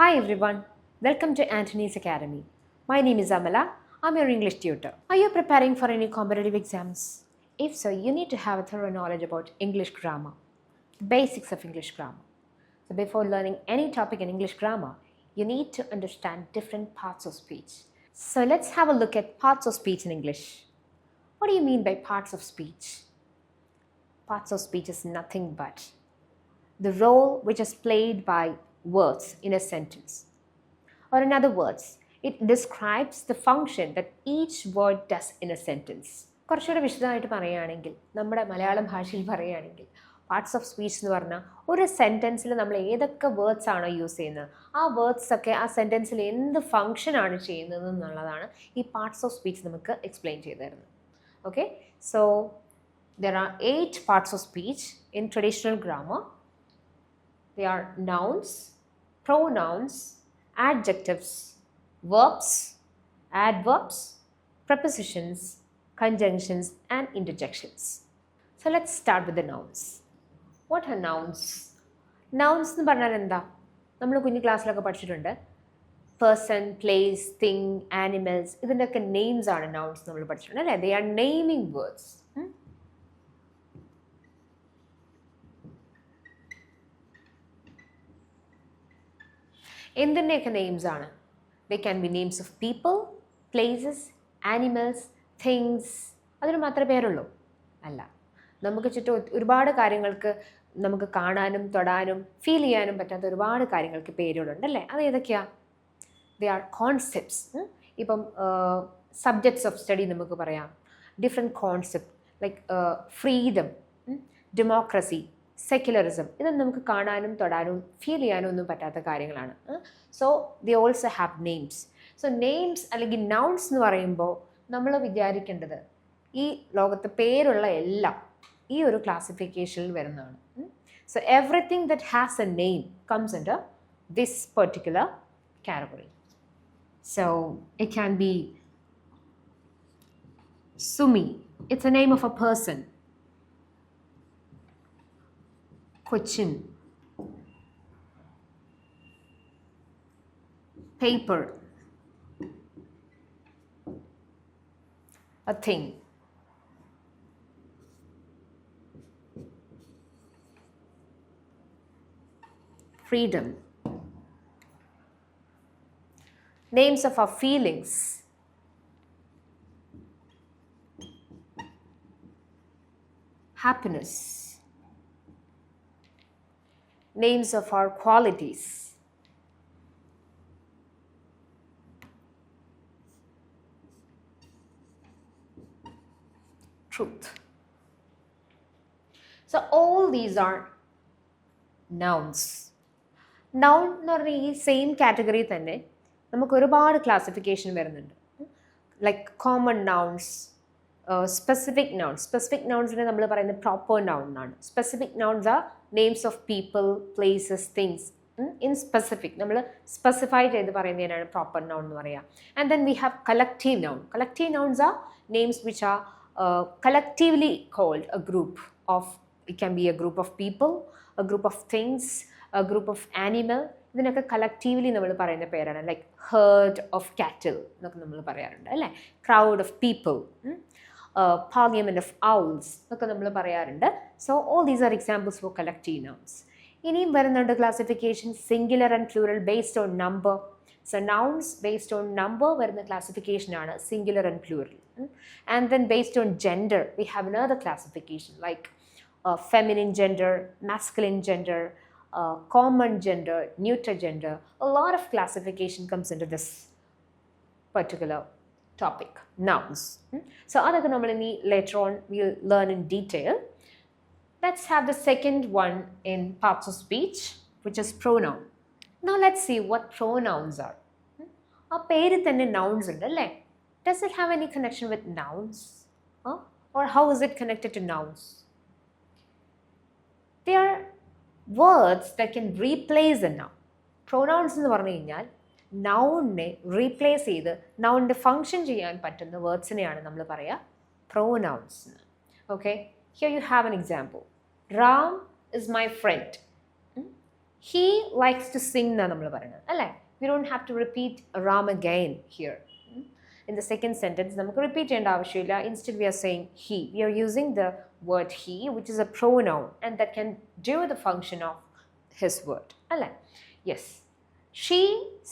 Hi everyone, welcome to Antony's Academy. My name is Amala. I'm your English tutor. Are you preparing for any competitive exams? If so, you need to have a thorough knowledge about English grammar, the basics of English grammar. So before learning any topic in English grammar, you need to understand different parts of speech. So let's have a look at parts of speech in English. What do you mean by parts of speech? Parts of speech is nothing but the role which is played by words in a sentence. Or in other words, it describes the function that each word does in a sentence. കുറച്ചുകൂടെ വിശദമായിട്ട് പറയുകയാണെങ്കിൽ നമ്മുടെ മലയാളം ഭാഷയിൽ പറയുകയാണെങ്കിൽ parts of speech എന്ന് പറഞ്ഞാൽ ഒരു സെന്റൻസിൽ നമ്മൾ ഏതൊക്കെ വേർഡ്സ് ആണോ യൂസ് ചെയ്യുന്നത് ആ വേർഡ്സ് ഒക്കെ ആ സെന്റൻസിൽ എന്ത് ഫങ്ഷൻ ആണ് ചെയ്യുന്നത് എന്നുള്ളതാണ് ഈ പാർട്സ് ഓഫ് സ്പീച്ച് നമുക്ക് എക്സ്പ്ലെയിൻ ചെയ്തു തരുന്നത് okay so there are eight parts of speech in traditional grammar they are nouns, pronouns, adjectives, verbs, adverbs, prepositions, conjunctions, and interjections. So let's start with the nouns. What are nouns? Nouns എന്ന് പറഞ്ഞാൽ എന്താ നമ്മൾ കുഞ്ഞു ക്ലാസ്സിലൊക്കെ പഠിച്ചിട്ടുണ്ട് person place thing animals ഇതിന്റെയൊക്കെ names ആണ് nouns നമ്മൾ പഠിച്ചിട്ടുണ്ട് അല്ലേ ദേ ആർ നെയിമിങ് വേർഡ്സ് എന്തിന്റെയൊക്കെ നെയിംസ് ആണ്? They can be names of people places animals things അതിന് മാത്രമേ പേരുള്ളൂ. അല്ല. നമുക്ക് ചുറ്റും ഒരുപാട് കാര്യങ്ങൾക്ക് നമുക്ക് കാണാനും തൊടാനും ഫീൽ ചെയ്യാനും പറ്റാത്ത ഒരുപാട് കാര്യങ്ങൾക്ക് പേരുകളുണ്ട് അല്ലേ? അത് ഏതൊക്കെയാണ് ദേ ആർ കോൺസെപ്റ്റ്സ് ഇപ്പം സബ്ജക്ട്സ് ഓഫ് സ്റ്റഡി നമുക്ക് പറയാം. Different concept like freedom democracy secularism ഇതൊന്നും നമുക്ക് കാണാനും തൊടാനും ഫീൽ ചെയ്യാനും ഒന്നും പറ്റാത്ത കാര്യങ്ങളാണ്. So they also have names so names അല്ലെങ്കിൽ നൗൺസ് എന്ന് പറയുമ്പോൾ നമ്മൾ വിചാരിക്കേണ്ടത് ഈ ലോകത്ത് പേരുള്ള എല്ലാം ഈ ഒരു ക്ലാസിഫിക്കേഷനിൽ വരുന്നതാണ്. So everything that has a name comes in this particular category so it can be Sumi it's a name of a person Cochin. Paper. A thing. Freedom. Names of our feelings. Happiness names of our qualities. Truth. So, all these are nouns. Noun എന്ന് പറഞ്ഞ ഈ same category തന്നെ നമുക്ക് ഒരുപാട് classification വരുന്നുണ്ട് like common nouns specific nouns specific നൗൺസിനെ നമ്മൾ പറയുന്നത് proper noun എന്നാണ്. Specific nouns are names of people places things in specific നമ്മൾ സ്പെസിഫൈ ചെയ്ത് പറയുന്നതിനാണ് പ്രോപ്പർ നൗൺ എന്ന് പറയുക and then we have collective noun collective nouns are names which are collectively called a group of it can be a group of people a group of things a group of animal ഇതിനൊക്കെ collectively നമ്മൾ പറയുന്ന പേരാണ്. Like herd of cattle എന്നൊക്കെ നമ്മൾ പറയാറുണ്ട് അല്ലേ? Crowd of people parliament of owls എന്നൊക്കെ നമ്മൾ പറയാറുണ്ട്. So all these are examples for collective nouns ഇനിയും വരുന്നുണ്ട് classification singular and plural based on number so nouns based on number വരുന്ന ക്ലാസിഫിക്കേഷനാണ് singular and plural and then based on gender we have നർ the classification like feminine gender masculine gender uh, common gender, neuter gender. A lot of classification comes into this topic, nouns. Hmm? So, അതൊക്കെ നമ്മൾ ഇനി later on we'll learn in detail. Let's have the second one in parts of speech, which is pronoun. Now let's see what pronouns are. Hmm? ആ പേര് തന്നെ nouns ഉണ്ട് അല്ലേ Does it have any connection with nouns? Huh? Or how is it connected to nouns? They are words that can replace a noun. Pronouns എന്ന് പറഞ്ഞു കഴിഞ്ഞാൽ നൗണിനെ replace ചെയ്ത് നൗണിന്റെ function ചെയ്യാൻ പറ്റുന്ന വേർഡ്സിനെയാണ് നമ്മൾ പറയുക pronouns okay here you have an example Ram is my friend he likes to sing എന്നാണ് നമ്മൾ പറയുന്നത് അല്ലേ? We don't have to repeat Ram again here in the second sentence നമുക്ക് റിപ്പീറ്റ് ചെയ്യേണ്ട ആവശ്യമില്ല. Instead we are saying he we are using the word he which is a pronoun and that can do the function of his word അല്ലേ? Yes she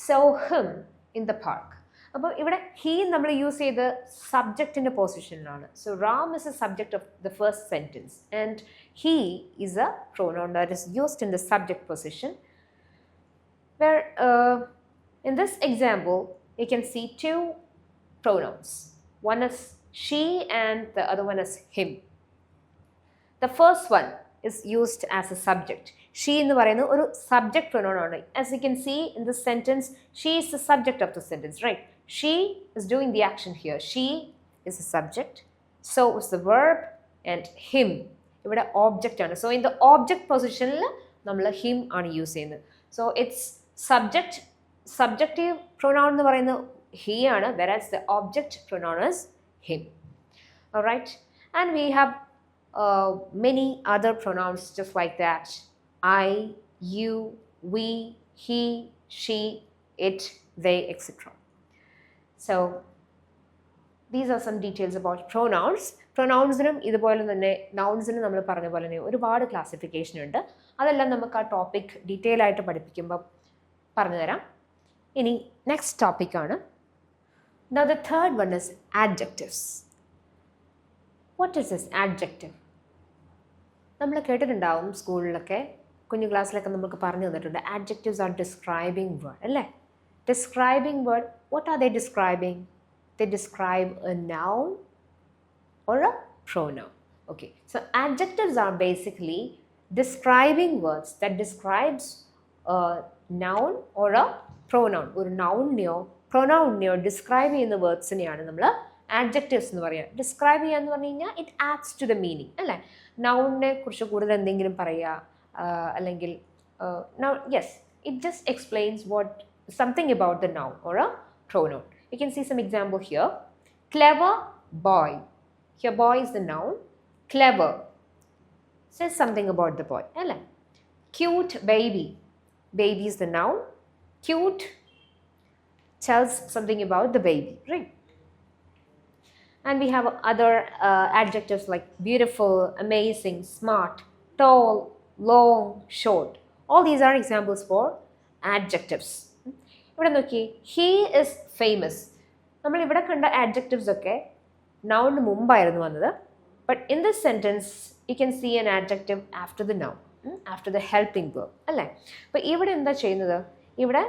saw him in the park അപ്പോൾ ഇവിടെ he നമ്മൾ use ചെയ്ത് സബ്ജക്റ്റിൻ്റെ പൊസിഷനിലാണ് so Ram is a subject of the first sentence and he is a pronoun that is used in the subject position where uh, in this example you can see two pronouns one is she and the other one is him the first one is used as a subject. She എന്ന് പറയുന്നത് ഒരു subject പ്രൊനോണാണ് as you can see in the sentence she is the subject of the sentence right she is doing the action here she is a subject so is the verb and him ഇവിടെ object ആണ്. So in the object പൊസിഷനിൽ നമ്മൾ him ആണ് use ചെയ്യുന്നത്. So it's subject subjective pronoun എന്ന് പറയുന്നത് he ആണ് whereas the object pronoun is him right and we have uh, many other pronouns just like that I, you, we, he, she, it, they, etc. So these are some details about pronouns. പ്രൊനൗൺസിനും ഇതുപോലെ തന്നെ നൗൺസിനും നമ്മൾ പറഞ്ഞ പോലെ തന്നെ ഒരുപാട് classification ഉണ്ട് അതെല്ലാം നമുക്ക് ആ ടോപ്പിക് ഡീറ്റെയിൽ ആയിട്ട് പഠിപ്പിക്കുമ്പോൾ പറഞ്ഞു തരാം ഇനി നെക്സ്റ്റ് ടോപ്പിക്കാണ് the third one is adjectives. What is this adjective? നമ്മൾ കേട്ടിട്ടുണ്ടാവും സ്കൂളിലൊക്കെ കുഞ്ഞു ക്ലാസ്സിലൊക്കെ നമുക്ക് പറഞ്ഞു തന്നിട്ടുണ്ട് ആഡ്ജക്റ്റീവ്സ് ആർ ഡിസ്ക്രൈബിംഗ് വേർഡ് അല്ലേ describing word what are they describing they describe a noun or a pronoun. Okay, so adjectives are basically describing words that describes a noun or a pronoun. ഒരു നൗണിനെയോ പ്രൊനൗണിനെയോ describe ചെയ്യുന്ന വേർഡ്സിനെയാണ് നമ്മൾ adjectives എന്ന് പറയുക describe ചെയ്യുക എന്ന് പറഞ്ഞു കഴിഞ്ഞാൽ it adds to the meaning അല്ലേ നൗണിനെ കുറിച്ച് കൂടുതൽ എന്തെങ്കിലും പറയുക അല്ലെങ്കിൽ yes it just explains what something about the noun or a pronoun. You can see some example here. Clever boy. Here, boy is the noun. Clever says something about the boy. അല്ലേ Cute baby. Baby is the noun. Cute tells something about the baby, right? And we have other uh, adjectives like beautiful, amazing, smart, tall, long, short. All these are examples for adjectives. ഇവിടെ നോക്കി he is famous നമ്മൾ ഇവിടെ കണ്ട adjectives ഒക്കെ നൗണിന് മുമ്പായിരുന്നു വന്നത്. But in this sentence you can see an adjective after the noun after the helping verb അല്ലേ? അപ്പോൾ ഇവിടെ എന്താ ചെയ്യുന്നത്? ഇവിടെ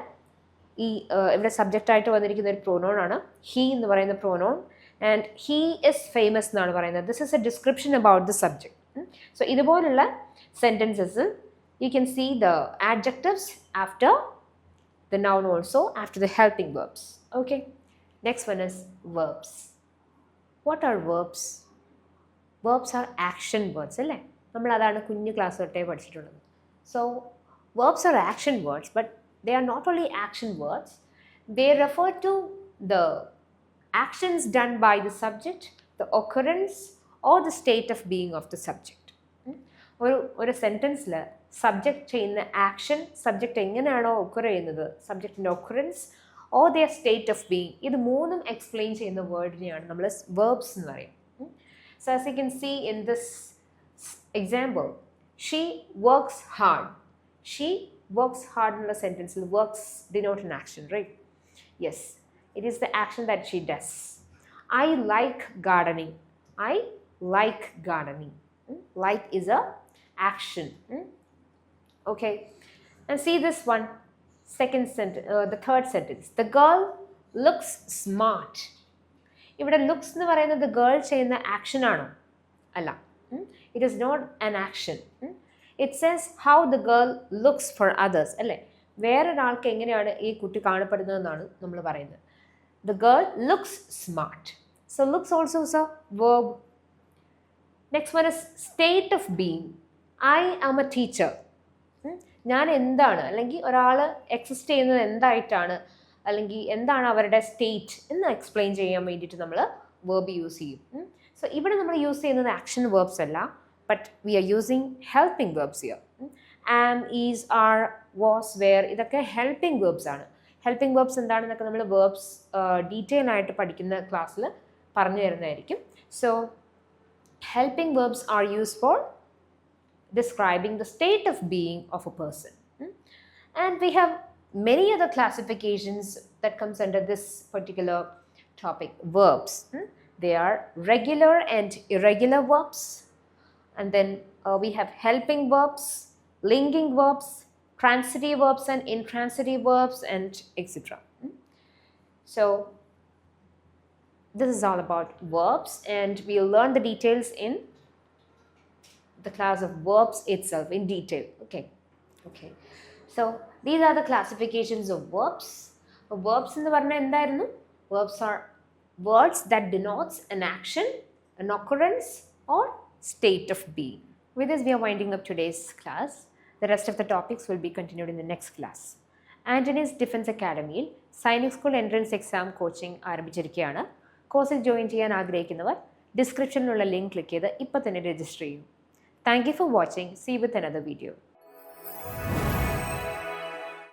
ഈ ഇവിടെ സബ്ജക്റ്റായിട്ട് വന്നിരിക്കുന്ന ഒരു പ്രോനോൺ ആണ്. ഹീ എന്ന് പറയുന്ന pronoun and he is famous എന്നാണ് പറയുന്നത് this is a description about the subject so ഇതുപോലുള്ള sentences you can see the adjectives after the noun also after the helping verbs. Okay. Next one is verbs. What are verbs? Verbs are action words അല്ലേ നമ്മൾ അതാണ് കുഞ്ഞു class തൊട്ടേ പഠിച്ചിട്ടുള്ളത് so verbs are action words but they are not only action words they refer to the actions done by the subject the occurrence or the state of being of the subject. ഒരു ഒരു സെന്റൻസിൽ subject ചെയ്യുന്ന action subject എങ്ങനെയാണോ occur ചെയ്യുന്നത് സബ്ജക്റ്റിന്റെ occurrence or their state of being ഇത് മൂന്നും explain ചെയ്യുന്ന വേർഡിനെയാണ് നമ്മൾ വേർബ്സ് എന്ന് പറയും. So as you can see in this example she works hard she works hard എന്നുള്ള സെന്റൻസിൽ works denote in action right yes it is the action that she does I like gardening I like gardening like is a action. Mm? okay. And see this one second sentence uh, the third sentence. The girl looks smart. ഇവിടെ looks എന്ന് പറയുന്നത് girl ചെയ്യുന്ന action ആണോ? അല്ല. It is not an action it sense how the girl looks for others അല്ലേ? വേറൊരാൾക്ക് എങ്ങനെയാണ് ഈ കുട്ടി കാണപ്പെടുന്നതെന്നാണ് നമ്മൾ പറയുന്നത്. The girl looks smart. So looks also is a verb. Next one is state of being. I am a teacher. ഞാൻ എന്താണ്? അല്ലെങ്കിൽ ഒരാൾ എക്സിസ്റ്റ് ചെയ്യുന്നത് എന്തായിട്ടാണ്? അല്ലെങ്കിൽ എന്താണ് അവരുടെ സ്റ്റേറ്റ് എന്ന് എക്സ്പ്ലെയിൻ ചെയ്യാൻ വേണ്ടിയിട്ട് നമ്മൾ വേർബ് യൂസ് ചെയ്യും. സോ ഇവിടെ നമ്മൾ യൂസ് ചെയ്യുന്നത് ആക്ഷൻ വേർബ്സ് അല്ല. But we are using helping verbs here am is are was were ഇതൊക്കെ ഹെൽപ്പിംഗ് വേർബ്സ് ആണ്. ഹെൽപ്പിംഗ് വേർബ്സ് എന്താണെന്നൊക്കെ നമ്മൾ വേർബ്സ് ഡീറ്റെയിൽ ആയിട്ട് പഠിക്കുന്ന ക്ലാസ്സിൽ പറഞ്ഞു തരുന്നതായിരിക്കും so helping verbs are use for describing the state of being of a person Hmm? and we have many other classifications that comes under this particular topic verbs Hmm? they are regular and irregular verbs and then uh, we have helping verbs linking verbs transitive verbs and intransitive verbs and etc Hmm? so this is all about verbs and we'll learn the details in the class of verbs itself in detail. Okay. Okay. So these are the classifications of verbs. അപ്പോൾ verbs എന്ന് പറഞ്ഞാൽ എന്തായിരുന്നു verbs are words that denotes an action, an occurrence or state of being. With this we are winding up today's class. The rest of the topics will be continued in the next class. Antony's defence അക്കാഡമിയിൽ Sainik school entrance exam coaching ആരംഭിച്ചിരിക്കുകയാണ് കോഴ്സിൽ join ചെയ്യാൻ ആഗ്രഹിക്കുന്നവർ ഡിസ്ക്രിപ്ഷനിലുള്ള link click ചെയ്ത് ഇപ്പോൾ തന്നെ register ചെയ്യും thank you for watching see with another video.